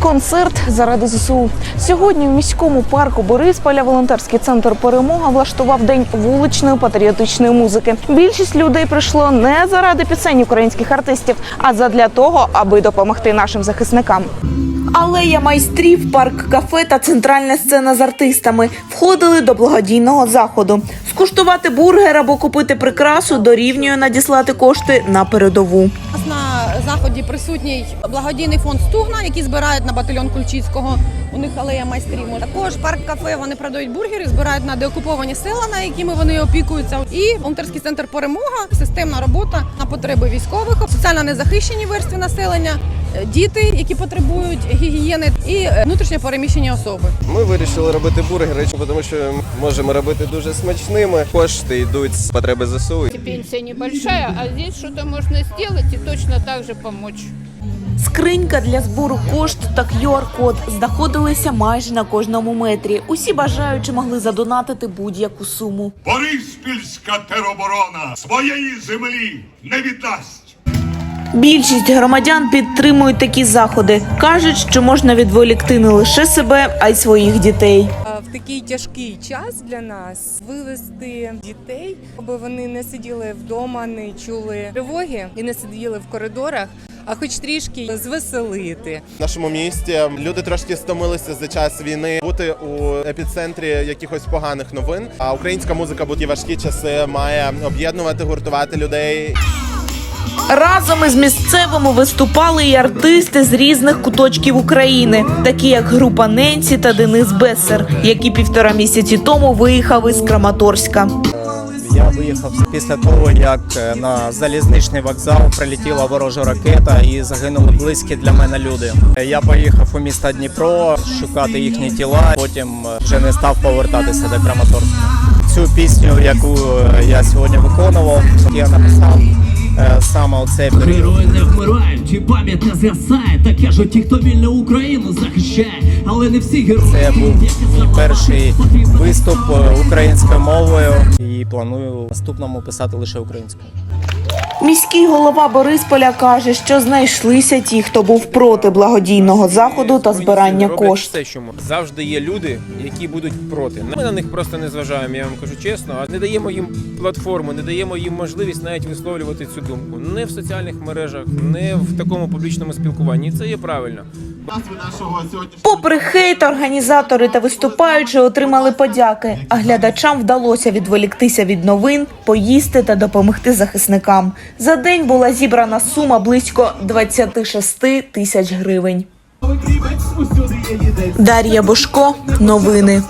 Концерт заради ЗСУ. Сьогодні в міському парку Борисполя волонтерський центр Перемога влаштував день вуличної патріотичної музики. Більшість людей прийшло не заради пісень українських артистів, а задля того, аби допомогти нашим захисникам. Алея майстрів, парк кафе та центральна сцена з артистами входили до благодійного заходу. Скуштувати бургер або купити прикрасу дорівнює надіслати кошти на передову. Заході присутній благодійний фонд Стугна, який збирають на батальйон Кульчицького. У них алея майстрів. Також парк кафе вони продають бургери, збирають на деокуповані села, на якими вони опікуються. І волонтерський центр перемога, системна робота на потреби військових, соціально незахищені верстви населення, діти, які потребують гігієни, і е, внутрішньо переміщені особи. Ми вирішили робити бургери, тому що можемо робити дуже смачними. Кошти йдуть з потреби ЗСУ. Пенсия небольшая, а здесь что-то можно сделать и точно так же помочь. Скринька для збору коштів та QR-код знаходилися майже на кожному метрі. Усі бажаючі могли задонатити будь-яку суму. Бориспільська тероборона своєї землі не віддасть. Більшість громадян підтримують такі заходи. кажуть, що можна відволікти не лише себе, а й своїх дітей. В такий тяжкий час для нас вивести дітей, аби вони не сиділи вдома, не чули тривоги і не сиділи в коридорах, а хоч трішки звеселити. В нашому місті люди трошки стомилися за час війни бути у епіцентрі якихось поганих новин. А українська музика будь-які важкі часи має об'єднувати, гуртувати людей. Разом із місцевими виступали і артисти з різних куточків України, такі як група Ненсі та Денис Бесер, які півтора місяці тому виїхав із Краматорська. Я виїхав після того, як е, на залізничний вокзал прилетіла ворожа ракета і загинули близькі для мене люди. Е, Я поїхав у місто Дніпро шукати їхні тіла. Потім е, вже не став повертатися до Краматорська. Цю пісню, яку я сьогодні виконував, я написав саме оцей період. Герої не вмирають, і пам'ять не згасає. Так кажуть ті, хто вільно Україну захищає, але не всі герої. Це був мій перший виступ е, українською мовою і планую наступному писати лише українською. Міський голова Борисполя каже, що знайшлися ті, хто був проти благодійного заходу та збирання коштів. Все, що можна. завжди є люди, які будуть проти. Ми на них просто не зважаємо. Я вам кажу чесно, а не даємо їм платформу, не даємо їм можливість навіть висловлювати цю думку. Не в соціальних мережах, не в такому публічному спілкуванні. І це є правильно. Попри хейт, організатори та виступаючі отримали подяки, а глядачам вдалося відволіктися від новин, поїсти та допомогти захисникам. За день була зібрана сума близько 26 тисяч гривень. Дар'я Бошко, новини.